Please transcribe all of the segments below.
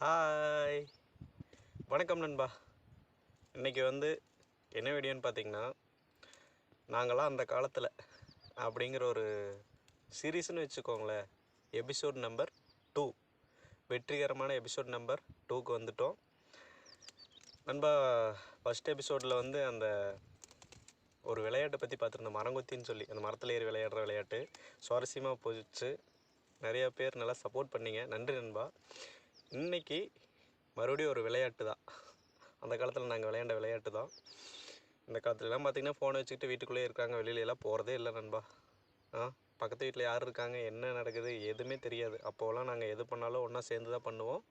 Hi வணக்கம் நண்பா. இன்றைக்கி வந்து என்ன வீடியோன்னு பார்த்தீங்கன்னா நாங்களாம் அந்த காலத்தில் அப்படிங்கிற ஒரு சீரீஸ்னு வச்சுக்கோங்களேன். எபிசோட் நம்பர் டூ வெற்றிகரமான எபிசோட் நம்பர் டூக்கு வந்துட்டோம். நண்பா ஃபஸ்ட் எபிசோடில் வந்து அந்த ஒரு விளையாட்டை பற்றி பார்த்துருந்தோம் மரங்கொத்தின்னு சொல்லி அந்த மரத்தில் ஏறி விளையாடுற விளையாட்டு. சுவாரஸ்யமாக போச்சு. நிறையா பேர் நல்லா சப்போர்ட் பண்ணிங்க. நன்றி நண்பா. இன்னைக்கு மறுபடியும் ஒரு விளையாட்டு தான். அந்த காலத்தில் நாங்கள் விளையாண்ட விளையாட்டு தான். இந்த காலத்துலலாம் பார்த்திங்கன்னா ஃபோனை வச்சுக்கிட்டு வீட்டுக்குள்ளேயே இருக்காங்க. வெளியில எல்லாம் போகிறதே இல்லை நண்பா. ஆ? பக்கத்து வீட்டில் யார் இருக்காங்க? என்ன நடக்குது? எதுவுமே தெரியாது. அப்போலாம் நாங்கள் எது பண்ணாலும் ஒன்றா சேர்ந்து தான் பண்ணுவோம்.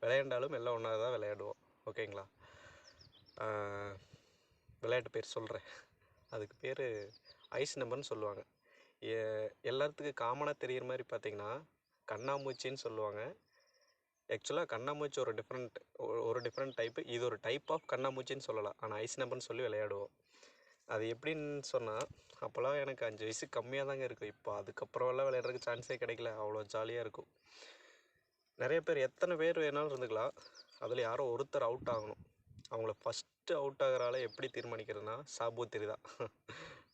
விளையாண்டாலும் எல்லாம் ஒன்றா தான் விளையாடுவோம். ஓகேங்களா? விளையாட்டு பேர் சொல்கிறேன் அதுக்கு பேர் ஐஸ் நம்பர்னு சொல்லுவாங்க. எ- எல்லாத்துக்கும் காமனாக தெரிகிற மாதிரி பார்த்தீங்கன்னா கண்ணாமூச்சின்னு சொல்லுவாங்க. ஆக்சுவலாக கண்ணாமூச்சி ஒரு டிஃப்ரெண்ட் ஒரு டிஃப்ரெண்ட் டைப்பு இது ஒரு டைப் ஆஃப் கண்ணாமூச்சின்னு சொல்லலாம். ஆனால் ஐஸ் நம்பர்னு சொல்லி விளையாடுவோம். அது எப்படின்னு சொன்னால் அப்போல்லாம் எனக்கு அஞ்சு வயசு கம்மியாக தாங்க இருக்கும் இப்போ அதுக்கப்புறம்லாம் விளையாடுறதுக்கு சான்ஸே கிடைக்கல. அவ்வளோ ஜாலியாக இருக்கும். நிறைய பேர் எத்தனை பேர் வேணாலும் இருந்துக்கலாம். அதில் யாரோ ஒருத்தர் அவுட் ஆகணும். அவங்கள ஃபஸ்ட்டு அவுட் ஆகிற ஆளை எப்படி தீர்மானிக்கிறதுனா சாபூத்திரி தான்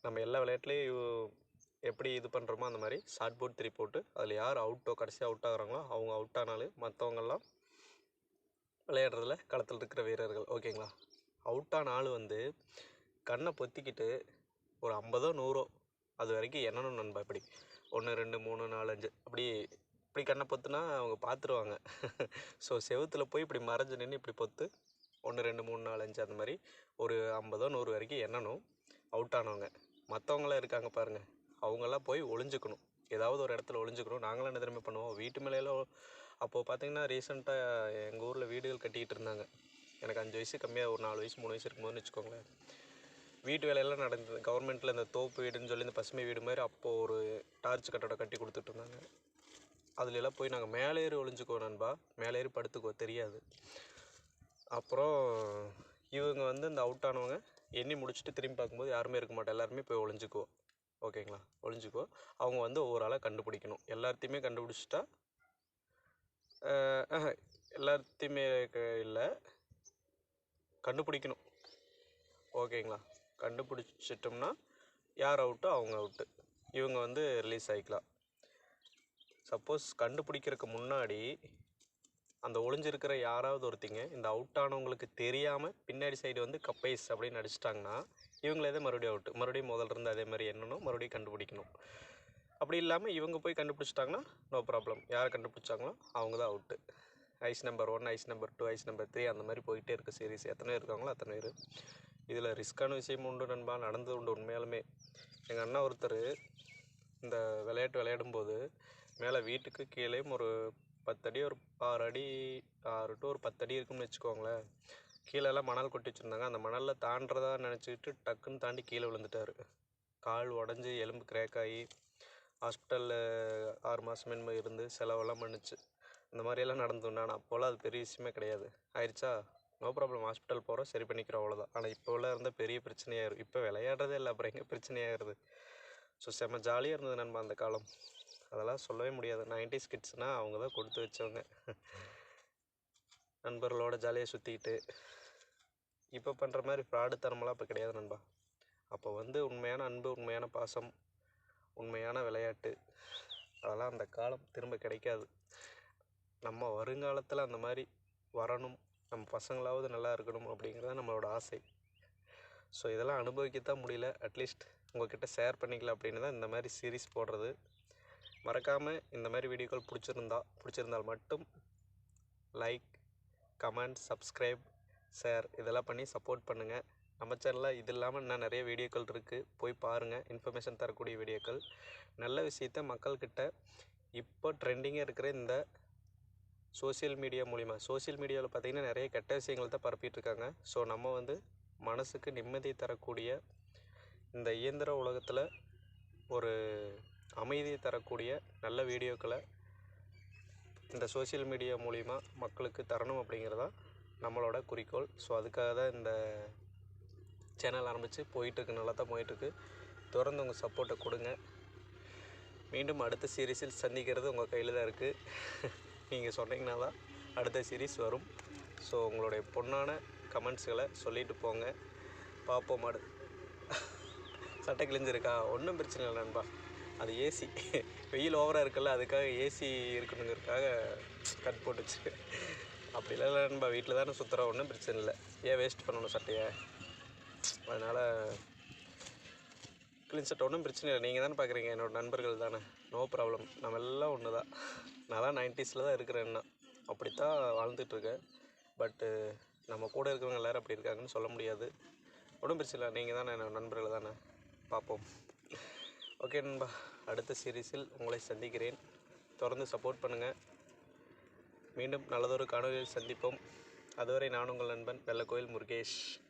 நம்ம எல்லா விளையாட்டுலேயும் எப்படி இது பண்ணுறோமோ அந்த மாதிரி ஷார்ட் போர்ட் த்ரீ போட்டு அதில் யார் அவுட்டோ கடைசியாக அவுட் ஆகுறாங்களோ அவங்க அவுட் ஆனாலும் மற்றவங்கெல்லாம் விளையாடுறதுல களத்தில் இருக்கிற வீரர்கள். ஓகேங்களா அவுட் ஆன ஆள் வந்து கண்ணை பொத்திக்கிட்டு ஒரு ஐம்பதோ நூறோ அது வரைக்கும் எண்ணணும் நண்பா இப்படி. ஒன்று ரெண்டு மூணு நாலு அஞ்சு. அப்படி இப்படி கண்ணை பொத்துனா அவங்க பார்த்துருவாங்க ஸோ செவுத்துல போய் இப்படி மறைஞ்சு நின்று இப்படி பொத்து ஒன்று ரெண்டு மூணு நாலு அஞ்சு அந்த மாதிரி ஒரு ஐம்பதோ நூறு வரைக்கும் எண்ணணும். அவுட் ஆனவங்க. மற்றவங்களாம் இருக்காங்க பாருங்கள் அவங்கெல்லாம் போய் ஒளிஞ்சுக்கணும். ஏதாவது ஒரு இடத்துல ஒளிஞ்சுக்கணும். நாங்களாம் என்ன திரும்ப பண்ணுவோம்? வீட்டு மேலே அப்போது பார்த்திங்கன்னா ரீசெண்டாக எங்கள் ஊரில் வீடுகள் கட்டிக்கிட்டு இருந்தாங்க. எனக்கு அஞ்சு வயசு கம்மியாக ஒரு நாலு வயசு மூணு வயசு இருக்கும்போதுன்னு வச்சுக்கோங்களேன். வீட்டு வேலையெல்லாம் நடந்தது. கவர்மெண்ட்டில் இந்த தோப்பு வீடுன்னு சொல்லி இந்த பசுமை வீடு மாதிரி அப்போது ஒரு டார்ச் கட்டடம் கட்டி கொடுத்துட்டு இருந்தாங்க. அதுல போய் நாங்கள் மேலே ஏறி ஒளிஞ்சுக்குவோம் நண்பா. மேலே ஏறி தெரியாது. அப்புறம் இவங்க வந்து இந்த அவுட் ஆனவங்க எண்ணி முடிச்சுட்டு திரும்பி பார்க்கும்போது யாருமே இருக்க மாட்டோம். எல்லாருமே போய் ஒளிஞ்சுக்குவோம். ஓகேங்களா? ஒழிஞ்சுக்கோ அவங்க வந்து ஒவ்வொரு ஆளாக கண்டுபிடிக்கணும். எல்லாத்தையுமே கண்டுபிடிச்சிட்டா எல்லாத்தையுமே இல்லை கண்டுபிடிக்கணும். ஓகேங்களா? கண்டுபிடிச்சிட்டோம்னா யார் அவுட்டோ அவங்க அவுட்டு. இவங்க வந்து ரிலீஸ் ஆகிக்கலாம் சப்போஸ் கண்டுபிடிக்கிறதுக்கு முன்னாடி அந்த ஒளிஞ்சிருக்கிற யாராவது ஒருத்திங்க இந்த அவுட் ஆனவங்களுக்கு தெரியாமல் பின்னாடி சைடு வந்து கப்பைஸ் அப்படின்னு அடிச்சிட்டாங்கன்னா இவங்களே தான் மறுபடியும் அவுட்டு மறுபடியும் முதல்ல இருந்து அதே மாதிரி என்னணும் மறுபடியும் கண்டுபிடிக்கணும். அப்படி இல்லாமல் இவங்க போய் கண்டுபிடிச்சிட்டாங்கன்னா நோ ப்ராப்ளம் யார் கண்டுபிடிச்சாங்களோ அவங்க தான் out ice number one ice number two ice number three அந்த மாதிரி போயிட்டே இருக்குது சீரிஸ் எத்தனை பேர் இருக்காங்களோ அத்தனை பேர். இதில் ரிஸ்க்கான விஷயம் உண்டு நண்பா நடந்தது உண்டு உண்மையாலுமே. எங்கள் அண்ணா ஒருத்தர் இந்த விளையாட்டு விளையாடும்போது மேலே வீட்டுக்கு கீழேயும் ஒரு பத்தடி ஒரு ஆறு அடி ஆறு டு ஒரு பத்தடி இருக்கும்னு வச்சுக்கோங்களேன். கீழெல்லாம் மணல் கொட்டி வச்சுருந்தாங்க. அந்த மணலில் தாண்டுறதா நினச்சிக்கிட்டு டக்குன்னு தாண்டி கீழே விழுந்துட்டார். கால் உடஞ்சி எலும்பு கிராக் ஆகி ஹாஸ்பிட்டலில் ஆறு மாதம் என்னமோ இருந்து செலவெல்லாம் பண்ணுச்சு. இந்த மாதிரியெல்லாம் நடந்து ஆனால் அப்போல்லாம் அது பெரிய விஷயமே கிடையாது. ஆயிடுச்சா நோ ப்ராப்ளம் ஹாஸ்பிட்டல் போகிறோம் சரி பண்ணிக்கிறோம் அவ்வளோதான் ஆனால் இப்போல்லாம் இருந்தால் பெரிய பிரச்சனையாயிரும். இப்போ விளையாடுறதே இல்லை அப்புறம் எங்கே பிரச்சனையாகிறது ஸோ செம்ம ஜாலியாக இருந்தது நண்பா அந்த காலம். அதெல்லாம் சொல்லவே முடியாது. நைன்டிஸ் கிட்ஸ்னால் அவங்க தான் கொடுத்து வச்சவங்க. நண்பர்களோட ஜாலியாக சுற்றிக்கிட்டு இப்போ பண்ணுற மாதிரி ஃப்ராடுத்தனமெல்லாம் இப்போ கிடையாது நண்பா. அப்போ வந்து உண்மையான அன்பு உண்மையான பாசம் உண்மையான விளையாட்டு அதெல்லாம் அந்த காலம் திரும்ப கிடைக்காது. நம்ம வருங்காலத்தில் அந்த மாதிரி வரணும் நம்ம பசங்களாவது நல்லா இருக்கணும் அப்படிங்கிறது நம்மளோட ஆசை. ஸோ இதெல்லாம் அனுபவிக்கத்தான் முடியல. அட்லீஸ்ட் உங்கள்கிட்ட ஷேர் பண்ணிக்கலாம் அப்படின்னு தான் இந்த மாதிரி சீரிஸ் போடுறது. மறக்காமல் இந்த மாதிரி வீடியோக்கள் பிடிச்சிருந்தா பிடிச்சிருந்தால் மட்டும் லைக் கமெண்ட் சப்ஸ்கிரைப் ஷேர் இதெல்லாம் பண்ணி சப்போர்ட் பண்ணுங்கள் நம்ம சேனலில் இது இல்லாமல் இன்னும் நிறைய வீடியோக்கள் இருக்குது போய் பாருங்கள் இன்ஃபர்மேஷன் தரக்கூடிய வீடியோக்கள். நல்ல விஷயத்த மக்கள்கிட்ட இப்போ ட்ரெண்டிங்காக இருக்கிற இந்த சோஷியல் மீடியா மூலிமா சோஷியல் மீடியாவில் பார்த்தீங்கன்னா நிறைய கெட்ட விஷயங்கள் தான் பரப்பிட்டு இருக்காங்க. ஸோ நம்ம வந்து மனசுக்கு நிம்மதி தரக்கூடிய இந்த இயந்திர உலகத்தில் ஒரு அமைதியை தரக்கூடிய நல்ல வீடியோக்களை இந்த சோஷியல் மீடியா மூலிமா மக்களுக்கு தரணும் அப்படிங்கிறதா நம்மளோட குறிக்கோள். ஸோ அதுக்காக தான் இந்த சேனல் ஆரம்பித்து போயிட்டுருக்கு நல்லா தான் போயிட்டுருக்கு. தொடர்ந்து உங்கள் சப்போர்ட்டை கொடுங்க. மீண்டும் அடுத்த சீரீஸில் சந்திக்கிறது உங்கள் கையில் தான் இருக்குது நீங்கள் சொன்னீங்கன்னா தான் அடுத்த சீரீஸ் வரும். ஸோ உங்களுடைய பொண்ணான கமெண்ட்ஸ்களை சொல்லிட்டு போங்க. பார்ப்போம் அடு சட்டை கிழிஞ்சிருக்கா? ஒன்றும் பிரச்சனை இல்லை நண்பா. அது ஏசி வெயில் ஓவராக இருக்குல்ல அதுக்காக ஏசி இருக்கணுங்கிறதுக்காக கட் போட்டுச்சு. அப்படி இல்லை நம்ம வீட்டில் தானே சுற்றுறோம் ஒன்றும் பிரச்சனை இல்லை. ஏன் வேஸ்ட் பண்ணணும் சட்டையை? அதனால் க்ளீன் சட்டை ஒன்றும் பிரச்சனை இல்லை. நீங்கள் தானே பார்க்குறீங்க என்னோட நண்பர்கள் தானே. நோ ப்ராப்ளம் நம்ம எல்லாம் ஒன்று தான் நான் தான் நைன்ட்டீஸில் தான் இருக்கிறேன்னா அப்படித்தான் வாழ்ந்துட்டுருக்கேன் பட்டு நம்ம கூட இருக்கிறவங்க எல்லோரும் அப்படி இருக்காங்கன்னு சொல்ல முடியாது. ஒன்றும் பிரச்சனை இல்லை. நீங்கள் தானே என்னோட நண்பர்கள் தானே. பார்ப்போம். ஓகே நண்பா அடுத்த சீரீஸில் உங்களை சந்திக்கிறேன். தொடர்ந்து சப்போர்ட் பண்ணுங்கள் மீண்டும் நல்லதொரு காணொலியில் சந்திப்போம். அதுவரை நான் உங்கள் நண்பன் வெள்ளக்கோயில் முருகேஷ்.